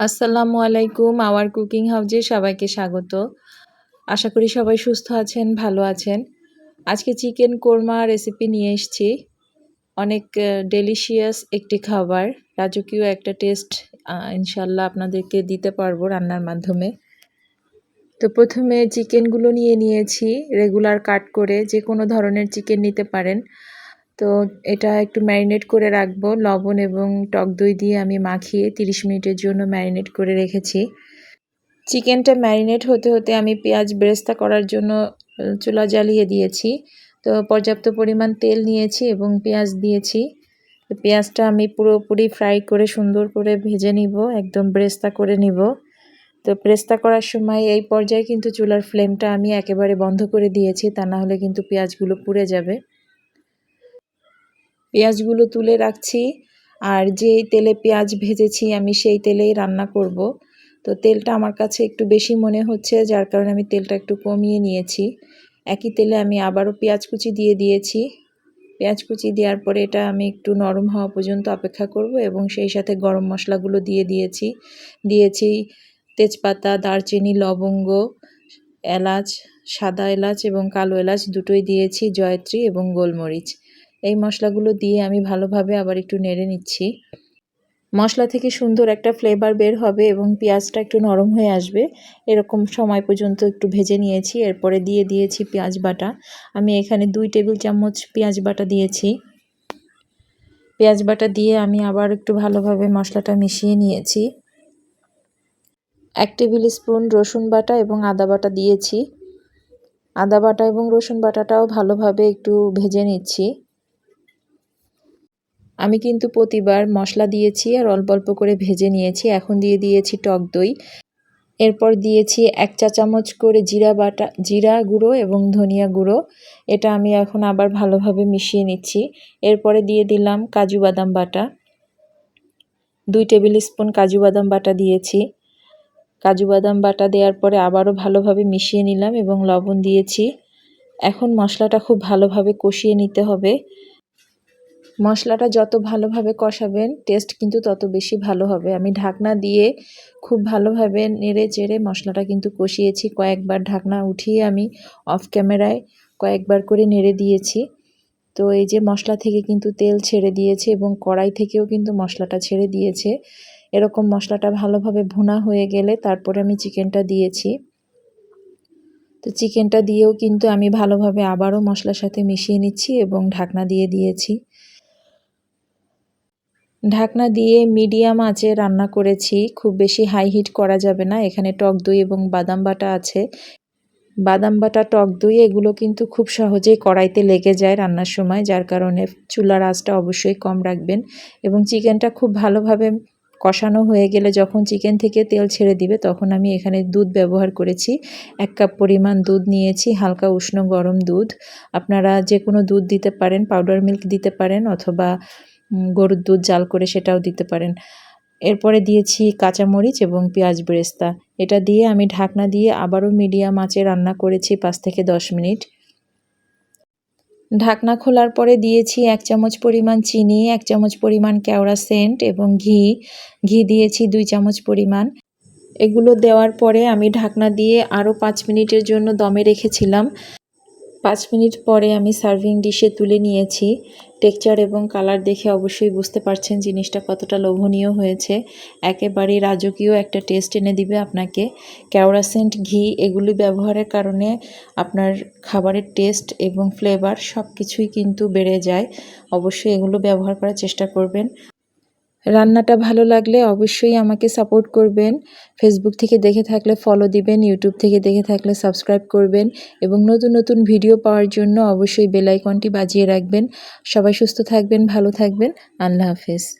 আসসালামু আলাইকুম, hour cooking হাউজে সবাইকে স্বাগত। আশা করি সবাই সুস্থ আছেন, ভালো আছেন। আজকে চিকেন কোরমা রেসিপি নিয়ে এসেছি। অনেক ডেলিশিয়াস একটি খাবার। রাজকীয় একটা টেস্ট ইনশাল্লাহ আপনাদেরকে দিতে পারব রান্নার মাধ্যমে। তো প্রথমে চিকেনগুলো নিয়ে নিয়েছি। রেগুলার কাট করে যে কোনো ধরনের চিকেন নিতে পারেন। তো এটা একটু ম্যারিনেট করে রাখব। লবণ এবং টক দই দিয়ে আমি মাখিয়ে 30 মিনিটের জন্য ম্যারিনেট করে রেখেছি। চিকেনটা ম্যারিনেট হতে হতে আমি পেঁয়াজ ব্রেস্তা করার জন্য চুলা জ্বালিয়ে দিয়েছি। তো পর্যাপ্ত পরিমাণ তেল নিয়েছি এবং পেঁয়াজ দিয়েছি। পেঁয়াজটা আমি পুরোপুরি ফ্রাই করে সুন্দর করে ভেজে নিব, একদম ব্রেস্তা করে নিব। তো ব্রেস্তা করার সময় এই পর্যায়ে কিন্তু চুলার ফ্লেমটা আমি একেবারে বন্ধ করে দিয়েছি, তা না হলে কিন্তু পেঁয়াজগুলো পুড়ে যাবে। পেঁয়াজগুলো তুলে রাখছি। আর যেই তেলে পেঁয়াজ ভেজেছি আমি সেই তেলেই রান্না করব। তো তেলটা আমার কাছে একটু বেশি মনে হচ্ছে, যার কারণে আমি তেলটা একটু কমিয়ে নিয়েছি। একই তেলে আমি আবারও পেঁয়াজ কুচি দিয়ে দিয়েছি। পেঁয়াজ কুচি দেওয়ার পরে এটা আমি একটু নরম হওয়া পর্যন্ত অপেক্ষা করব এবং সেই সাথে গরম মশলাগুলো দিয়ে দিয়েছি। দিয়েছি তেজপাতা, দারচিনি, লবঙ্গ, এলাচ, সাদা এলাচ এবং কালো এলাচ দুটোই দিয়েছি, জয়ত্রী এবং গোলমরিচ। এই মশলাগুলো দিয়ে আমি ভালোভাবে আবার একটু নেড়ে নিচ্ছি। মশলা থেকে সুন্দর একটা ফ্লেভার বের হবে এবং পেঁয়াজটা একটু নরম হয়ে আসবে। এরকম সময় পর্যন্ত একটু ভেজে নিয়েছি, এরপরে দিয়ে দিয়েছি পেঁয়াজ বাটা। আমি এখানে দুই টেবিল চামচ পেঁয়াজ বাটা দিয়েছি। পেঁয়াজ বাটা দিয়ে আমি আবার একটু ভালোভাবে মশলাটা মিশিয়ে নিয়েছি। এক টেবিল স্পুন রসুন বাটা এবং আদা বাটা দিয়েছি। আদা বাটা এবং রসুন বাটাটাও ভালোভাবে একটু ভেজে নিচ্ছি। আমি কিন্তু প্রতিবার মশলা দিয়েছি আর অল্প অল্প করে ভেজে নিয়েছি। এখন দিয়ে দিয়েছি টক দই। এরপর দিয়েছি এক চা চামচ করে জিরা বাটা, জিরা গুঁড়ো এবং ধনিয়া গুঁড়ো। এটা আমি এখন আবার ভালোভাবে মিশিয়ে নিচ্ছি। এরপরে দিয়ে দিলাম কাজু বাদাম বাটা। দুই টেবিল স্পুন কাজু বাদাম বাটা দিয়েছি। কাজু বাদাম বাটা দেওয়ার পরে আবারও ভালোভাবে মিশিয়ে নিলাম এবং লবণ দিয়েছি। এখন মশলাটা খুব ভালোভাবে কষিয়ে নিতে হবে। মশলাটা যত ভালোভাবে কষাবেন টেস্ট কিন্তু তত বেশি ভালো হবে। আমি ঢাকনা দিয়ে খুব ভালোভাবে নেড়ে চেড়ে মশলাটা কিন্তু কষিয়েছি। কয়েকবার ঢাকনা উঠিয়ে আমি অফ ক্যামেরায় কয়েকবার করে নেড়ে দিয়েছি। তো এই যে মশলা থেকে কিন্তু তেল ছেড়ে দিয়েছে এবং কড়াই থেকেও কিন্তু মশলাটা ছেড়ে দিয়েছে। এরকম মশলাটা ভালোভাবে ভুনা হয়ে গেলে তারপরে আমি চিকেনটা দিয়েছি। তো চিকেনটা দিয়েও কিন্তু আমি ভালোভাবে আবারও মশলার সাথে মিশিয়ে নিচ্ছি এবং ঢাকনা দিয়ে দিয়েছি। ঢাকনা দিয়ে মিডিয়াম আঁচে রান্না করেছি। খুব বেশি হাই হিট করা যাবে না। এখানে টক দই এবং বাদাম বাটা আছে। বাদাম বাটা, টক দই এগুলো কিন্তু খুব সহজেই কড়াইতে লেগে যায় রান্নার সময়, যার কারণে চুলার আঁচটা অবশ্যই কম রাখবেন এবং চিকেনটা খুব ভালোভাবে কষানো হয়ে গেলে যখন চিকেন থেকে তেল ছেড়ে দিবে, তখন আমি এখানে দুধ ব্যবহার করেছি। এক কাপ পরিমাণ দুধ নিয়েছি, হালকা উষ্ণ গরম দুধ। আপনারা যে কোনো দুধ দিতে পারেন পাউডার মিল্ক দিতে পারেন অথবা গরুর দুধ জাল করে সেটাও দিতে পারেন। এরপরে দিয়েছি কাঁচামরিচ এবং পেঁয়াজ বেরেস্তা। এটা দিয়ে আমি ঢাকনা দিয়ে আবারও মিডিয়াম আঁচে রান্না করেছি পাঁচ থেকে দশ মিনিট। ঢাকনা খোলার পরে দিয়েছি এক চামচ পরিমাণ চিনি, এক চামচ পরিমাণ কেওড়া সেন্ট এবং ঘি। ঘি দিয়েছি দুই চামচ পরিমাণ। এগুলো দেওয়ার পরে আমি ঢাকনা দিয়ে আরও পাঁচ মিনিটের জন্য দমে রেখেছিলাম। পাঁচ মিনিট পরে আমি সার্ভিং ডিশে তুলে নিয়েছি। টেক্সচার এবং কালার দেখে অবশ্যই বুঝতে পারছেন জিনিসটা কতটা লোভনীয় হয়েছে। একেবারেই রাজকীয় একটা টেস্ট এনে দিবে আপনাকে। ক্যাওরাসেন্ট ঘি এগুলি ব্যবহারের কারণে আপনার খাবারের টেস্ট এবং ফ্লেভার সব কিছুই কিন্তু বেড়ে যায়। অবশ্যই এগুলো ব্যবহার করার চেষ্টা করবেন। রান্নাটা ভালো লাগলে অবশ্যই আমাকে সাপোর্ট করবেন। ফেসবুক থেকে দেখে থাকলে ফলো দিবেন ইউটিউব থেকে দেখে থাকলে সাবস্ক্রাইব করবেন এবং নতুন নতুন ভিডিও পাওয়ার জন্য অবশ্যই বেলাইকনটি বাজিয়ে রাখবেন। সবাই সুস্থ থাকবেন, ভালো থাকবেন। আল্লাহ হাফেজ।